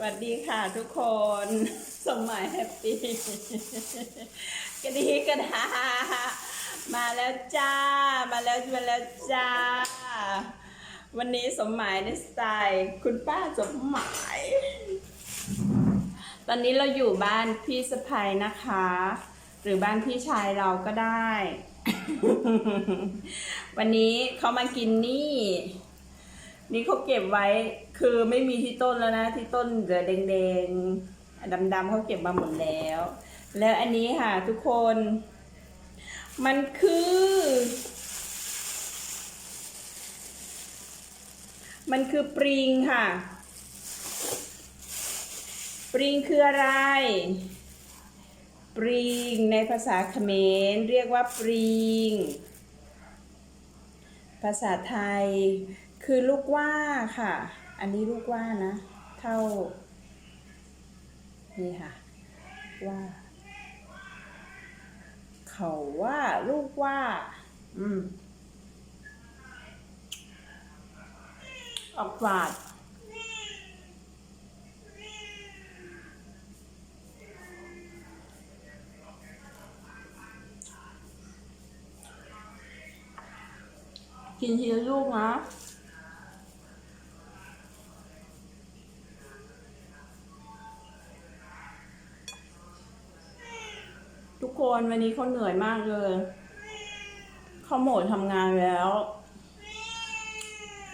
สวัสดีค่ะทุกคน สมหมายแฮปปี้กระดีกระดามาแล้วจ้า มาแล้วมาแล้วจ้า วันนี้สมหมายในสไตล์คุณป้าสมหมาย ตอนนี้เราอยู่บ้านพี่สะพายนะคะ หรือบ้านพี่ชายเราก็ได้ วันนี้เขามากินนี่ นี่เขาเก็บไว้คือไม่มีที่ต้นแล้วนะ ที่ต้นเหลือแดงๆดำๆเขาเก็บมาหมดแล้ว แล้วอันนี้ค่ะทุกคน มันคือ มันคือปริงค่ะ ปริงคืออะไร ปริงในภาษาเขมรเรียกว่าปริง ภาษาไทย คือลูกว่าค่ะ อันนี้ลูกว่านะ เท่า นี่ค่ะ ว่า เขาว่าลูกว่า อืม ออกฝาดกินทีละลูกนะ คนวันนี้เขาเหนื่อยมากเลยเขาหมดทำงานแล้ว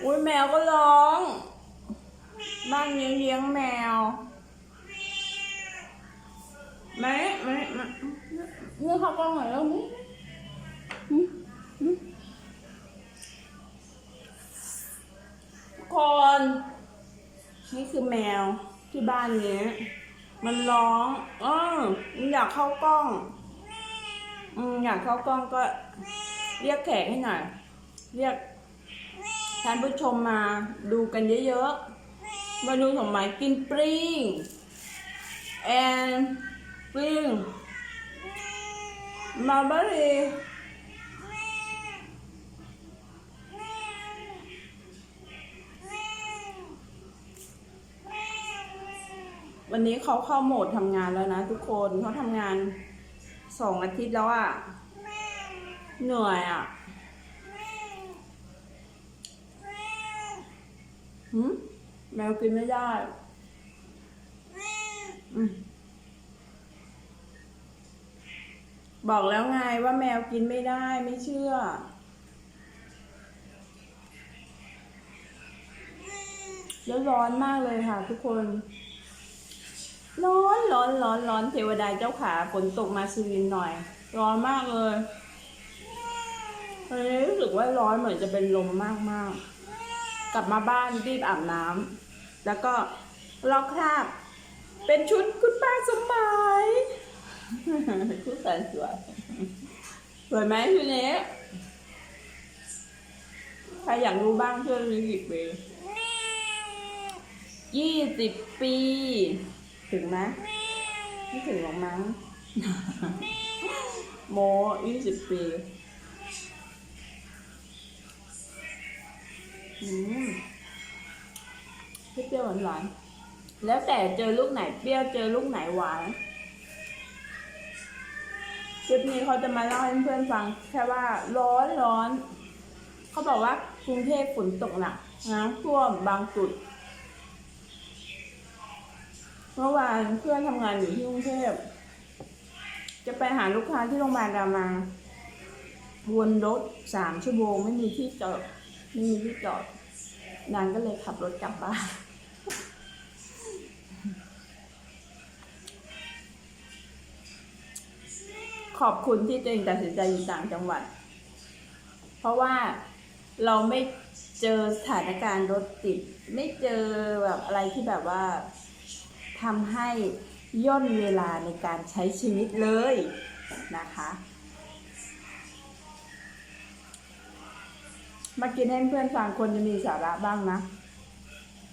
อุ้ยแมวก็ร้อง บ้านนี้เลี้ยงแมวไม่ไม่ไม่เรื่อเขากล้องหน่อยแล้วมั้ยคนนี่คือแมวที่บ้านนี้ มันร้องเออมันอยากเข้ากล้อง อืมอยากเข้ากล้องก็เรียกแขกให้หน่อย เรียกท่านผู้ชมมาดูกันเยอะๆมาดูสมหมายกินปริง and ปริงมาบารีวันนี้เขาเข้าโหมดทำงานแล้วนะทุกคนเขาทำงาน สองอาทิตย์แล้วอะ่ะ เหนื่อยอะ่ะหืมแมวกินไม่ได้อืมบอกแล้วไงว่าแมวกินไม่ได้ไม่เชื่อ แล้วร้อนมากเลยค่ะทุกคน ร้อนร้อนร้อนร้อนเทวดาเจ้าขาฝนตกมาสวินหน่อย ร้อนมากเลยวันนี้รู้สึกว่าร้อนเหมือนจะเป็นลมมากมากกลับมาบ้านรีบอาบน้ำแล้วก็ลอกคราบเป็นชุดคุณป้าสมหมายชุดแสนสวยสวยไหมชุดนี้ใครอยากรู้บ้างเพื่อนรีวิวไปยี่สิบปี ถึงไหมไม่ถึงหรอกมั้ง โมยี่สิบปีอืมเปรี้ยวๆหวานๆแล้วแต่เจอลูกไหนเปรี้ยวเจอลูกไหนหวานคลิปนี้เขาจะมาเล่าให้เพื่อนฟัง แค่ว่าร้อนร้อน เขาบอกว่ากรุงเทพฝนตกหนักน้ำท่วมบางจุด เมื่อวานเพื่อนทำงานอยู่ที่กรุงเทพจะไปหาลูกค้าที่โรงพยาบาลรามาวนรถสามชั่วโมงไม่มีที่จอดไม่มีที่จอดนางก็เลยขับรถกลับบ้านขอบคุณที่ตัวเองตัดสินใจอยู่ต่างจังหวัด เพราะว่าเราไม่เจอสถานการณ์รถติด ไม่เจอแบบอะไรที่แบบว่า ทำให้ย่นเวลาในการใช้ชีวิตเลยนะคะมากินให้เพื่อนฟังคนจะมีสาระบ้างนะ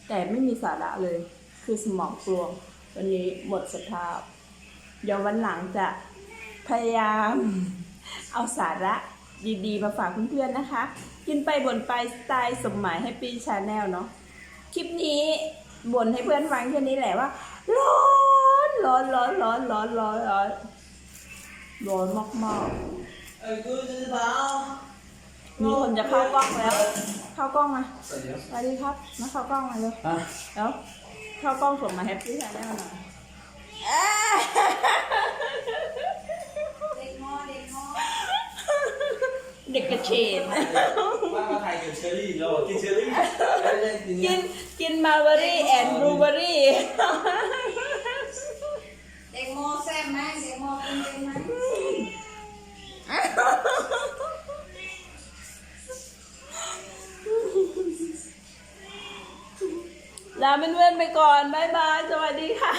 แต่ไม่มีสาระเลย คือสมองกลวงวันนี้หมดสภาพ เดี๋ยววันหลังจะพยายามเอาสาระดีๆ มาฝากเพื่อนๆนะคะ กินไปบ่นไปสไตล์สมหมายให้ปีชาแนลเนาะ คลิปนี้บ่นให้เพื่อนฟังแค่นี้แหละว่า ร้อนร้อนร้อนร้อนร้อนร้อนร้อนร้อนมากมากเอ้ยกูจะเปล่าๆมีคนจะเข้ากล้องแล้ว เข้ากล้องมาสวัสดีครับสวัสดีครับมาเข้ากล้องมาเลยอะแล้วเข้ากล้องส่งมาแฮปปี้ชาแนลหน่อย เด็กมอเด็กมอ เด็กกระเฉดว่ามาไทยกับเชอรี่เราบอกกินเชอรี่ไม่ได้กินกินกินมาร์เบอรี่แอนด์บลูเบอรี่เด็กมอแซ่บไหมเด็กมอกินเป็นไหมลาเพื่อนๆไปก่อน บ๊ายบาย สวัสดีค่ะ